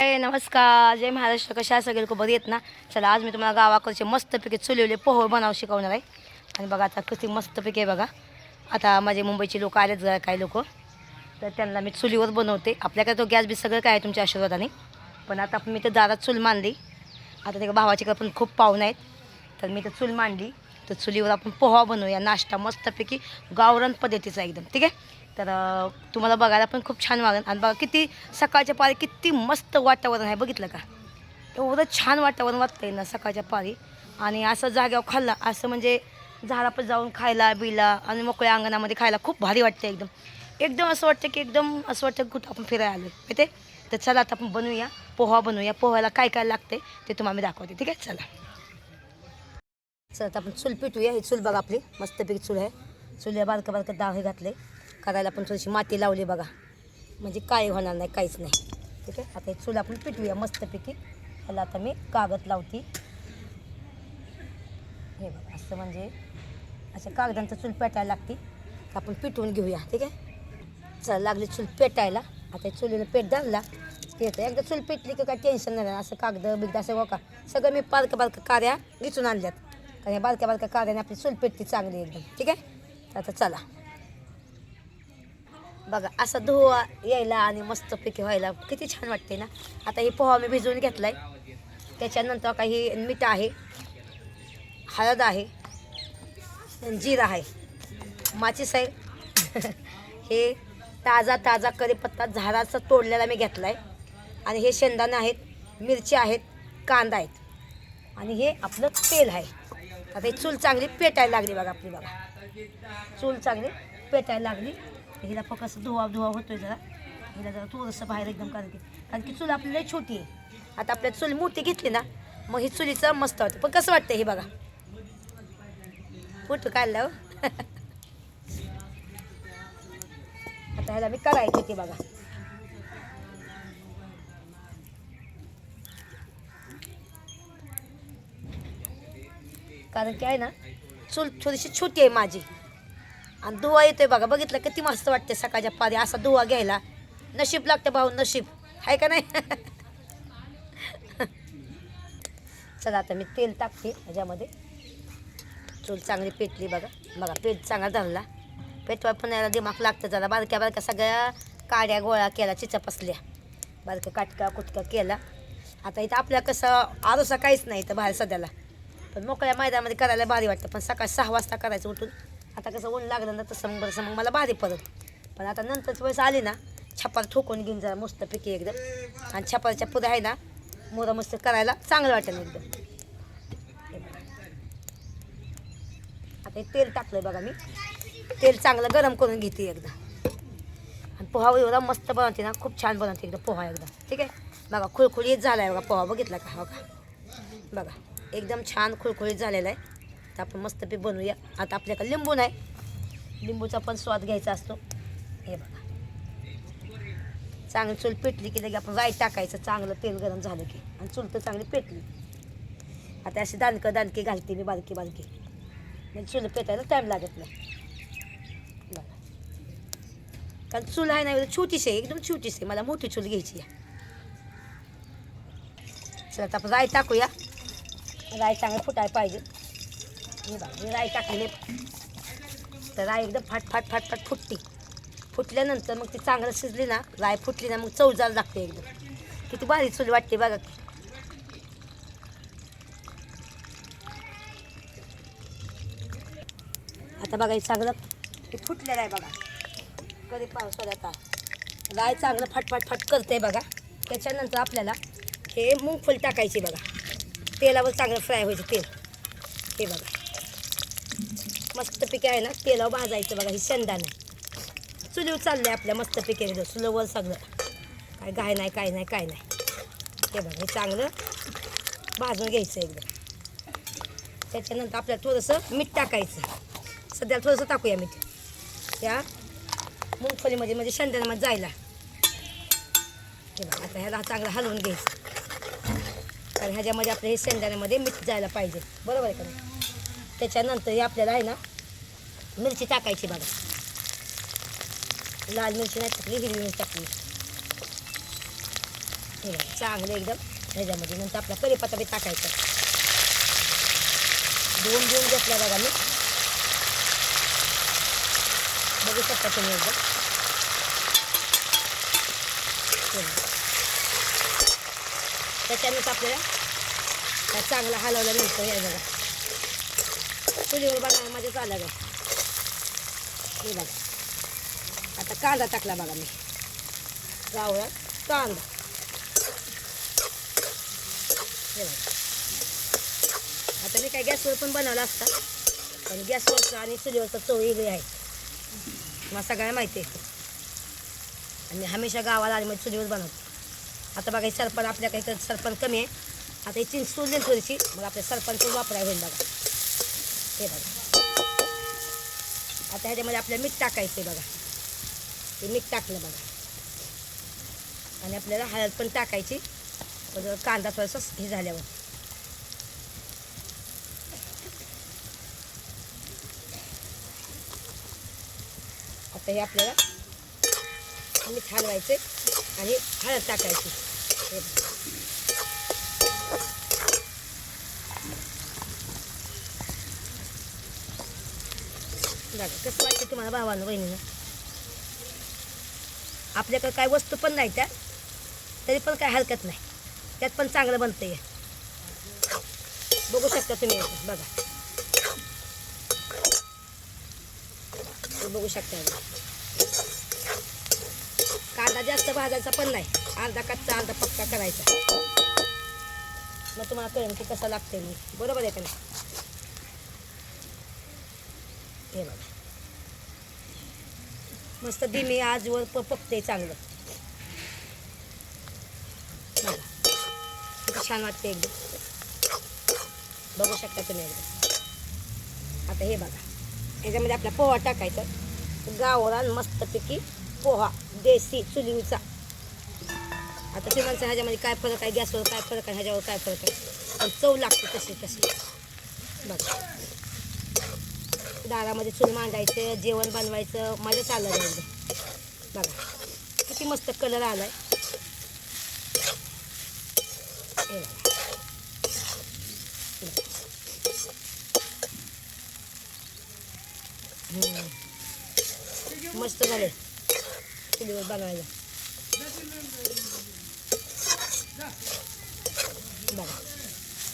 नमस्कार. जय महाराष्ट्र. कशा सगळे खूप बरी आहेत ना? चला आज मी तुम्हाला गावाकडचे मस्तपैकी चुलिवले पोहे बनाव शिकवणार आहे. आणि बघा आता किती मस्तपैकी आहे बघा. आता माझे मुंबईचे लोक आलेत काही लोक. तर त्यांना मी चुलीवर बनवते. आपल्याकडे तो गॅस बी सगळं काय आहे तुमच्या आशीर्वादाने? पण आता मी तर दारात चूल मांडली. आता त्या भावाच्याकडे पण खूप पाहुणं आहेत. तर मी तर चूल मांडली. तर चुलीवर आपण पोहा बनवूया. नाश्ता मस्तपैकी गावरान पद्धतीचा एकदम. ठीक आहे? तर तुम्हाला बघायला पण खूप छान वाटेल आणि बघा किती सकाळच्या पारी किती मस्त वातावरण आहे. बघितलं का? एवढं छान वातावरण वाटतंय ना सकाळच्या पारी. आणि असं जाग्यावर खाल्लं असं म्हणजे झाडापण जाऊन खायला बिला आणि मोकळ्या अंगणामध्ये खायला खूप भारी वाटतं एकदम. एकदम असं वाटतं की एकदम असं वाटतं कुठं आपण फिरायला आलो माहिती तर चला आता आपण बनवूया पोहा बनवूया. पोहायला काय काय लागते ते तुम्हाला मी दाखवते. ठीक आहे? चला. चला आता आपण चूल पिटूया. ही चूल बघा आपली. मस्तपैकी चूल आहे. चुलीला बारकं बारकं डाळ हे घातले करायला पण थोडीशी माती लावली बघा. म्हणजे काय होणार नाही काहीच नाही. ठीक आहे? आता चूल आपण पिटवूया मस्तपैकी. त्याला आता मी कागद लावते. हे बघा असं म्हणजे अशा कागदांचं चूल पेटायला लागते. आपण पिटवून घेऊया ठीक आहे? चल लागली चूल पेटायला. आता चुलीनं पेट धरला. की येतं एकदा चूल पेटली की काय टेन्शन नाही असं कागद बिगद असं हो बघा सगळं मी बारकं बारकं कार्या विचून आणल्यात. कारण या बारक्या बारक्या कार्याने आपली चूल पेटली चांगली एकदम. ठीक आहे? तर आता चला. बघा असा धुवा यायला आणि मस्तपैकी व्हायला किती छान वाटते ना? आता हे पोहा मी भिजवून घेतला आहे त्याच्यानंतर काही मीठ आहे हळद आहे जिरा आहे माचीस आहे हे ताजा ताजा करीपत्ता झाडाचा तोडलेला मी घेतला आहे आणि हे शेंगदाणे आहेत मिरची आहेत कांदा आहेत. आणि हे आपलं तेल आहे. आता ही चूल चांगली पेटायला लागली बघा आपली बघा. चूल चांगली पेटायला लागली. हिला फक्त धुवा धुवा होतोय जरा. हिला जरा थोडंसं बाहेर एकदम कारण की कारण की चूल आपल्याला छोटी आहे. आता आपल्या चूल मोठी घेतली ना मग ही चुलीचं मस्त वाटतं. पण कसं वाटतं हे बघा? फोटो काढला हो. आता ह्याला मी करायची ते बघा. कारण की आहे ना चूल थोडीशी छोटी आहे माझी. आणि दुवा येतोय बघा. बघितलं किती मस्त वाटते सकाळच्या पारी. असा दुवा घ्यायला. नशीब लागतं भाऊ नशीब. आहे का नाही? चला आता मी तेल टाकते ह्याच्यामध्ये चूल चांगली पेटली बघा. बघा पेट चांगला धरला. पेटवा पण दिमाग लागतं जरा. बारक्या बारक्या सगळ्या काड्या गोळा केला चिचा पसल्या बारक्या काटका कुटका केला. आता इथं आपल्या कसं आरोसा काहीच नाही इथं बाहेर सध्याला. पण मोकळ्या मैदानामध्ये करायला भारी वाटतं. पण सकाळी सहा वाजता करायचं उठून. आता कसं ऊन लागलं ना तसं मग बरं मग मला भारी परत पण आता नंतरची वेळेस आली ना छपार ठोकून घेऊन जरा मस्तपैकी एकदम. आणि छपारच्या पुढे आहे ना मोरा मस्त करायला चांगलं वाटेल एकदम. आता हे तेल टाकलं बघा मी. तेल चांगलं गरम करून घेते एकदा. आणि पोहा एवढा मस्त बनवते ना खूप छान बनवते एकदा पोहा एकदा. ठीक आहे? बघा खुळखुळीत झाला आहे बघा पोहा. बघितला का? हो का बघा एकदम छान खुळखुळीत झालेला आहे. तर आपण मस्तपैकी बनवूया. आता आपल्याकडे लिंबू नाही. लिंबूचा पण स्वाद घ्यायचा असतो. हे बघा. चांगली चूल पेटली की लगे आपण राई टाकायचं. चांगलं तेल गरम झालं की. आणि चूल तर चांगली पेटली. आता अशी दानकं दानकी घालते मी बालकी बारकी. म्हणजे चूल पेटायला टाईम लागत नाही. बघा. कारण चूल आहे ना छोटीशी आहे. एकदम छोटीशी आहे. मला मोठी चूल घ्यायची आहे. चला आता आपण राई टाकूया. राई चांगलं फुटायला पाहिजे. हे बघा हे राई टाकलेली तर राई एकदम फाट फाट फाट फाट फुटते फुटल्यानंतर मग ती चांगलं शिजली ना राय फुटली ना मग चवजार लागते एकदम. किती भारी चुली वाटते बघा. आता बघा हे चांगलं ते फुटलेलं आहे बघा. कधी पावसाळ्यात आता. राय चांगलं फटफट फट करते बघा. त्याच्यानंतर आपल्याला हे मूगफली टाकायची बघा. तेलावर चांगलं फ्राय व्हायचं तेल. हे बघा. मस्तपैकी आहे ना तेलावर भाजायचं बघा हे शेंगदाणं चुलीवर चाललं आहे आपल्या मस्तपैकी पिके चुलीवर सगळं. काय काय नाही काय नाही काय नाही. हे बघा हे चांगलं भाजून घ्यायचं एकदम. त्याच्यानंतर आपल्याला थोडंसं मीठ टाकायचं. सध्या थोडंसं टाकूया मीठ. त्या मुंगफलीमध्ये म्हणजे शेंगदाण्यामध्ये जायला. हे बघा आता ह्याला चांगलं हलवून घ्यायचं. कारण ह्याच्यामध्ये आपल्या हे शेंदाण्यामध्ये मीठ जायला पाहिजे. बरोबर आहे का त्याच्यानंतर हे आपल्याला आहे ना मिरची टाकायची बघा. लाल मिरची नाही टाकली हिरवी मिरची टाकली. चांगलं एकदम ह्याच्यामध्ये. नंतर आपला करीपत्ता बी टाकायचा. दोन दोन घेतल्या बघा मी. बघू शकता तुम्ही एकदम त्याच्यानंतर आपल्याला चांगला हलवला मिळतो ह्या बघा. चुलीवर बघा मजाच आलं का हे बघा. आता कांदा टाकला बघा मी. जाऊया कांदा. हे बघा. आता मी काय गॅसवर पण बनवला असता पण गॅसवरचं आणि चुलीवरचं चव वेगळी आहे. मला सगळ्या माहिती आहे. आणि हमेशा गावाला आली म्हणजे चुलीवर बनवतो. आता बघा हे सरपण आपल्या काही सरपंच सरपण कमी आहे. आता ही चिंच सोडली थोडीशी मग आपल्या सरपंच वापरायला होईल बघा. हे बघा. आता ह्याच्यामध्ये आपल्याला मीठ टाकायचं आहे बघा. ते मीठ टाकलं बघा. आणि आपल्याला हळद पण टाकायची. कांदा थोडासा हे झाल्यावर. आता हे आपल्याला मीठ हलवायचे आणि हळद टाकायची. हे बघा. कसं वाटतं तुम्हाला भावानं बहिणीनं? आपल्याकडे काय वस्तू पण नाही त्या तरी पण काय हरकत नाही. त्यात पण चांगलं बनतं आहे बघू शकता तुम्ही बघा. बघू शकता कांदा जास्त भाजायचा पण नाही. अर्धा कच्चा अर्धा पक्का करायचा. मग तुम्हाला कळेल की कसं लागते मी बरोबर आहे का नाही? हे बघा मस्त दिमी आजवर प पकते चांगलं. बघा. छान वाटते एकदम. बघू शकता तुम्ही एकदम आता हे बघा. याच्यामध्ये आपला पोहा टाकायचा. गावरान मस्तपैकी पोहा देसी चुलीचा. आता तुम्हाला ह्याच्यामध्ये काय फरक आहे? गॅसवर काय फरक आहे? ह्याच्यावर काय फरक आहे? पण चव लागते तशी तशी. बघा. दारामध्ये चूल मांडायचं जेवण बनवायचं मजा चाललं एकदम म्हणजे. बघा किती मस्त कलर आला आहे मस्त झाले. चुलीवर बनवायला बघा.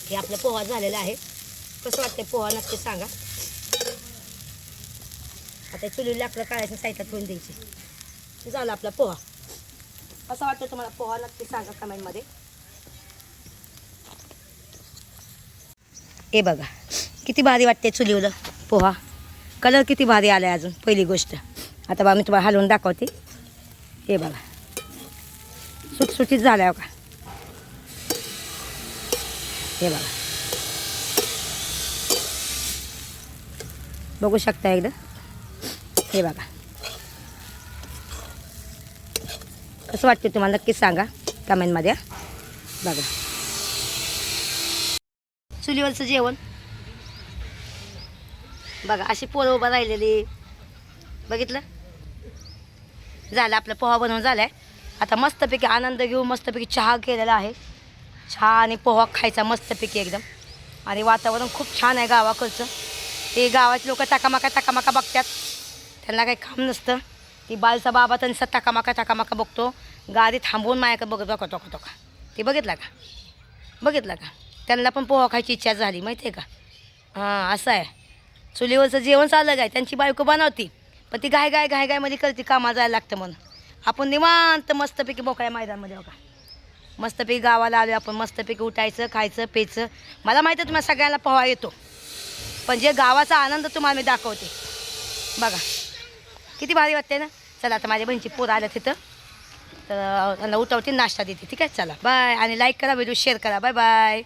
हे आपलं पोहा झालेलं आहे. कसं वाटतं पोहा? नक्की सांगा. आता चुलीला लाकडं काढायचं साईडला ठेवून द्यायची. झालं आपला पोहा. असं वाटतं तुम्हाला पोहा नक्की सांगा कमेंटमध्ये हे बघा किती भारी वाटते चुलीवर पोहा. कलर किती भारी आला आहे अजून पहिली गोष्ट. आता बा मी तुम्हाला हलवून दाखवते. हे बघा. सुटसुटीत झाला आहे हो का? हे बघा. बघू शकता एकदा. हे बघा. कसं वाटते तुम्हाला? नक्कीच सांगा कमेंटमध्ये. बघा. चुलीवरचं जेवण. बघा अशी पोरं उभं राहिलेली. बघितलं? झालं आपलं पोहा बनवून झालं आहे आता मस्तपैकी आनंद घेऊ मस्तपैकी चहा केलेला आहे. चहा आणि पोहा खायचा मस्तपैकी एकदम. आणि वातावरण खूप छान आहे गावाकडचं. ते गावाचे लोक टाकामाका टाकामाका बघतात. त्यांना काही काम नसतं. ती बालचा बाबा त्यांचा टाकामाका टाकामाका बघतो. गाडी थांबवून माझ्याकडे बघत बघतो का तो का. ते बघितलं का? बघितलं का? त्यांना पण पोहा खायची इच्छा झाली माहिती आहे का? हां असं आहे. चुलीवरचं जेवण चाललं काय? त्यांची बायको बनवती. पण ती गाय गाय गाय गायमध्ये करते कामा जायला लागतं म्हणून. आपण निवांत मस्तपैकी मोकळ्या मैदानमध्ये बघा. मस्तपैकी गावाला आलो आपण मस्तपैकी उठायचं खायचं प्यायचं. मला माहिती आहे तुम्हाला सगळ्यांना पोहा येतो. पण जे गावाचा आनंद तुम्हाला मी दाखवते. बघा. किती भारी वाटते ना? चला आता माझ्या बहिणीची पोरं आल्या तिथं तर त्यांना उठवते नाश्ता देते. ठीक आहे? चला बाय आणि लाईक करा व्हिडिओ शेअर करा. Bye bye